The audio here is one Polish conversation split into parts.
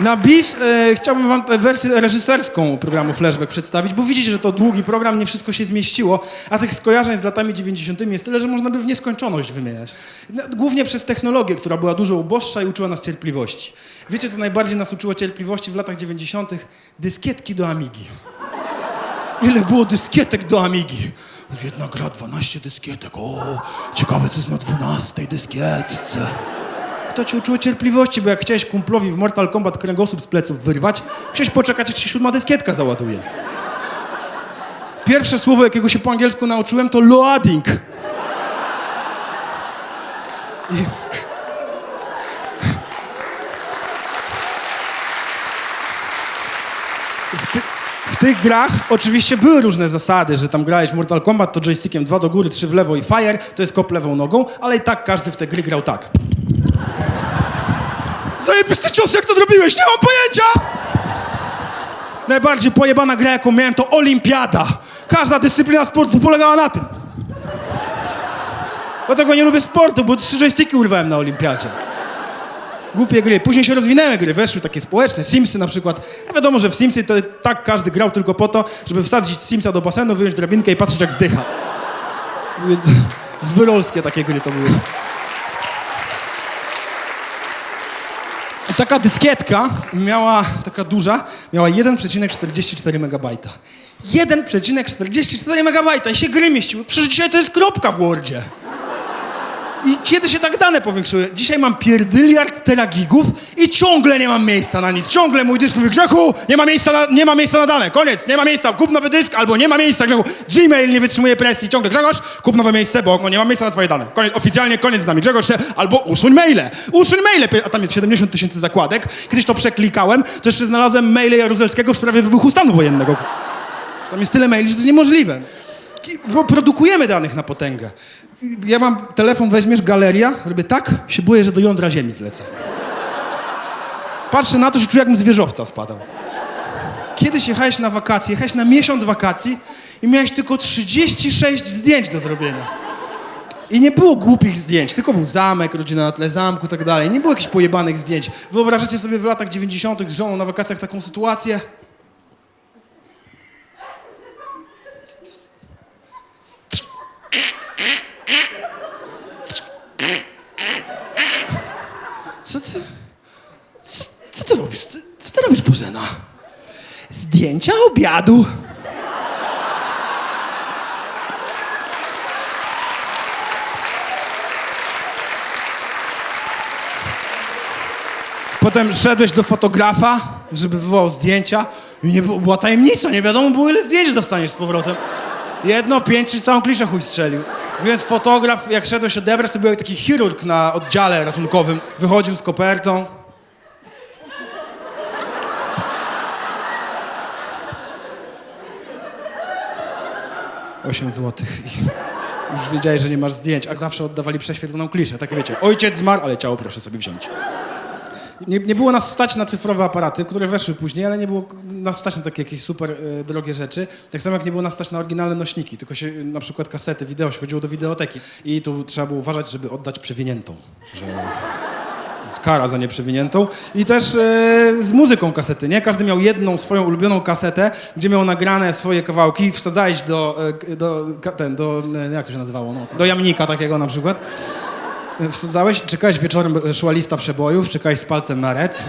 Na bis e, chciałbym wam tę wersję reżyserską programu Flashback przedstawić, bo widzicie, że to długi program, nie wszystko się zmieściło, a tych skojarzeń z latami 90. jest tyle, że można by w nieskończoność wymieniać. No, Głównie przez technologię, która była dużo uboższa i uczyła nas cierpliwości. Wiecie, co najbardziej nas uczyło cierpliwości w latach 90.? Dyskietki do Amigi. Ile było dyskietek do Amigi? Jedna gra, 12 dyskietek. O, ciekawe, co jest na 12 dyskietce. To ci uczyło cierpliwości, bo jak chciałeś kumplowi w Mortal Kombat kręgosłup z pleców wyrwać, musiałeś poczekać, aż się siódma dyskietka załaduje. Pierwsze słowo, jakiego się po angielsku nauczyłem, to loading. I... W, ty, w tych grach oczywiście były różne zasady, że tam grałeś Mortal Kombat, to joystickiem dwa do góry, trzy w lewo i fire, to jest kop lewą nogą, ale i tak każdy w te gry grał tak. Zajebisty cios, jak to zrobiłeś? Nie mam pojęcia! Najbardziej pojebana gra, jaką miałem, to olimpiada. Każda dyscyplina sportu polegała na tym. Dlatego nie lubię sportu, bo trzy joysticki urwałem na olimpiadzie. Głupie gry. Później się rozwinęły gry, weszły takie społeczne, Simsy na przykład. A wiadomo, że w Simsy to tak każdy grał tylko po to, żeby wsadzić Simsa do basenu, wyjąć drabinkę i patrzeć jak zdycha. Zwyrolskie takie gry to były. Taka dyskietka miała, taka duża, miała 1,44 MB. 1,44 MB i się gry mieściły. Przecież dzisiaj to jest kropka w Wordzie. I kiedy się tak dane powiększyły? Dzisiaj mam pierdyliard teragigów i ciągle nie mam miejsca na nic. Ciągle mój dysk mówi, Grzechu, nie ma miejsca na, nie ma miejsca na dane. Koniec, nie ma miejsca, kup nowy dysk albo nie ma miejsca, Grzechu. Gmail nie wytrzymuje presji. Ciągle, Grzegorz, kup nowe miejsce, bo nie ma miejsca na twoje dane. Koniec, oficjalnie koniec z nami. Grzegorz, albo usuń maile. Usuń maile, a tam jest 70 tysięcy zakładek. Kiedyś to przeklikałem, to jeszcze znalazłem maile Jaruzelskiego w sprawie wybuchu stanu wojennego. Tam jest tyle maili, że to jest niemożliwe. Produkujemy danych na potęgę. Ja mam telefon, weźmiesz, galeria, robię tak, się boję, że do jądra ziemi zlecę. Patrzę na to, że czuję, jakbym z wieżowca spadał. Kiedyś jechałeś na wakacje, jechałeś na miesiąc wakacji i miałeś tylko 36 zdjęć do zrobienia. I nie było głupich zdjęć, tylko był zamek, rodzina na tle zamku i tak dalej. Nie było jakichś pojebanych zdjęć. Wyobrażacie sobie w latach 90. z żoną na wakacjach taką sytuację? Co ty... Co, co ty robisz? Co, co ty robisz, Bożena? Zdjęcia obiadu. Potem szedłeś do fotografa, żeby wywołał zdjęcia i nie było, była tajemnica, nie wiadomo było ile zdjęć dostaniesz z powrotem. Jedno, pięć, czy całą kliszę chuj strzelił. Więc fotograf, jak szedłeś odebrać, to był taki chirurg na oddziale ratunkowym. Wychodził z kopertą. Osiem złotych. I już wiedziałeś, że nie masz zdjęć, a zawsze oddawali prześwietloną kliszę. Tak wiecie, ojciec zmarł, ale ciało proszę sobie wziąć. Nie, nie było nas stać na cyfrowe aparaty, które weszły później, ale nie było nas stać na takie jakieś super e, drogie rzeczy. Tak samo jak nie było nas stać na oryginalne nośniki, tylko się e, na przykład kasety, wideo się chodziło do wideoteki. I tu trzeba było uważać, żeby oddać przewiniętą, że kara za nieprzewiniętą. I też e, z muzyką kasety, nie? Każdy miał jedną swoją ulubioną kasetę, gdzie miał nagrane swoje kawałki, wsadzałeś do, e, do, ten, do e, jak to się nazywało, no, do jamnika takiego na przykład. Wsadzałeś, czekałeś wieczorem, szła lista przebojów, czekałeś z palcem na rec.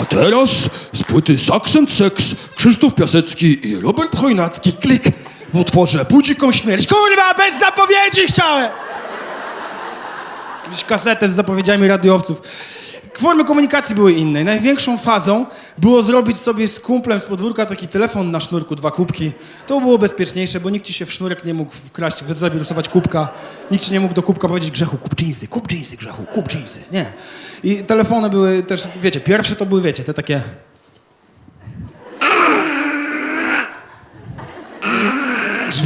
A teraz z płyty Sax and Sex Krzysztof Piasecki i Robert Chojnacki klik w utworze Budziką Śmierć. Kurwa, bez zapowiedzi chciałem! Mieć kasetę z zapowiedziami radiowców. Formy komunikacji były inne. Największą fazą było zrobić sobie z kumplem z podwórka taki telefon na sznurku, dwa kubki. To było bezpieczniejsze, bo nikt ci się w sznurek nie mógł wkraść, zawirusować kubka. Nikt ci nie mógł do kubka powiedzieć grzechu, kup dżinsy, kup dżinsy, grzechu, kup dżinsy. Nie. I telefony były też, wiecie, pierwsze to były, wiecie, te takie...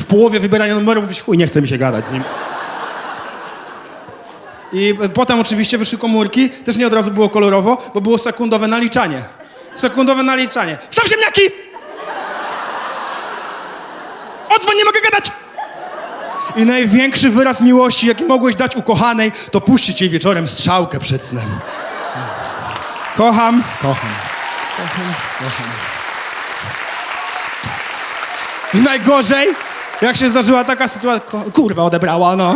w połowie wybierania numeru mówisz, chuj, nie chce mi się gadać z nim. I potem oczywiście wyszły komórki, też nie od razu było kolorowo, bo było sekundowe naliczanie. Sekundowe naliczanie. Są ziemniaki! Odzwoń, nie mogę gadać! I największy wyraz miłości, jaki mogłeś dać ukochanej, to puścić jej wieczorem strzałkę przed snem. Kocham, kocham. Kocham, kocham. I najgorzej, jak się zdarzyła taka sytuacja, kurwa odebrała, no.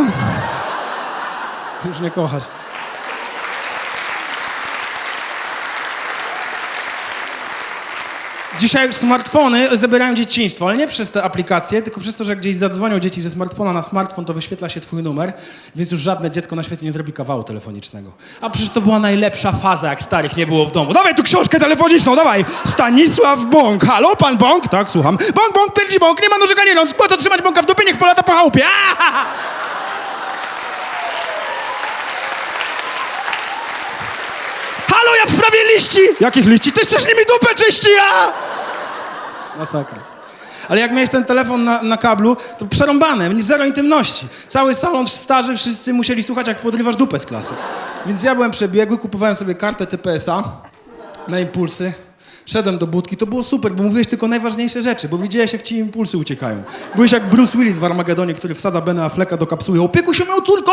Już nie kochasz. Dzisiaj smartfony zabierają dzieciństwo, ale nie przez te aplikacje, tylko przez to, że gdzieś zadzwonią dzieci ze smartfona na smartfon, to wyświetla się twój numer, więc już żadne dziecko na świecie nie zrobi kawału telefonicznego. A przecież to była najlepsza faza, jak starych nie było w domu. Dawaj tu książkę telefoniczną, dawaj! Stanisław Bąk. Halo, pan Bąk? Tak, słucham. Bąk, Bąk, pierdzi Bąk, nie ma nożyka, nie to trzymać Bąka w dupie, niech polata po chałupie. Halo, ja w sprawie liści! Jakich liści? Ty chcesz nimi dupę czyści, ja! Masakra. Ale jak miałeś ten telefon na, na kablu, to przerąbane, zero intymności. Cały salon starzy, wszyscy musieli słuchać, jak podrywasz dupę z klasy. Więc ja byłem przebiegły, kupowałem sobie kartę TPS-a na impulsy. Szedłem do budki, to było super, bo mówiłeś tylko najważniejsze rzeczy, bo widziałeś, jak ci impulsy uciekają. Byłeś jak Bruce Willis w Armagedonie, który wsadza Bena Afflecka do kapsuły. Opiekuj się moją córką!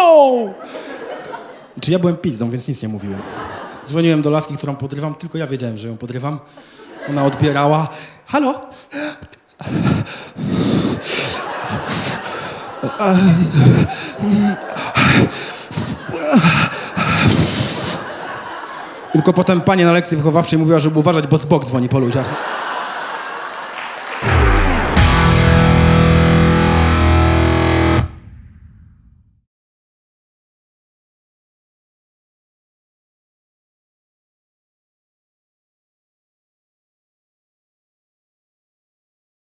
Czy ja byłem pizdą, więc nic nie mówiłem. Dzwoniłem do laski, którą podrywam, tylko ja wiedziałem, że ją podrywam. Ona odbierała. Halo? Tylko potem pani na lekcji wychowawczej mówiła, żeby uważać, bo z bok dzwoni po ludziach.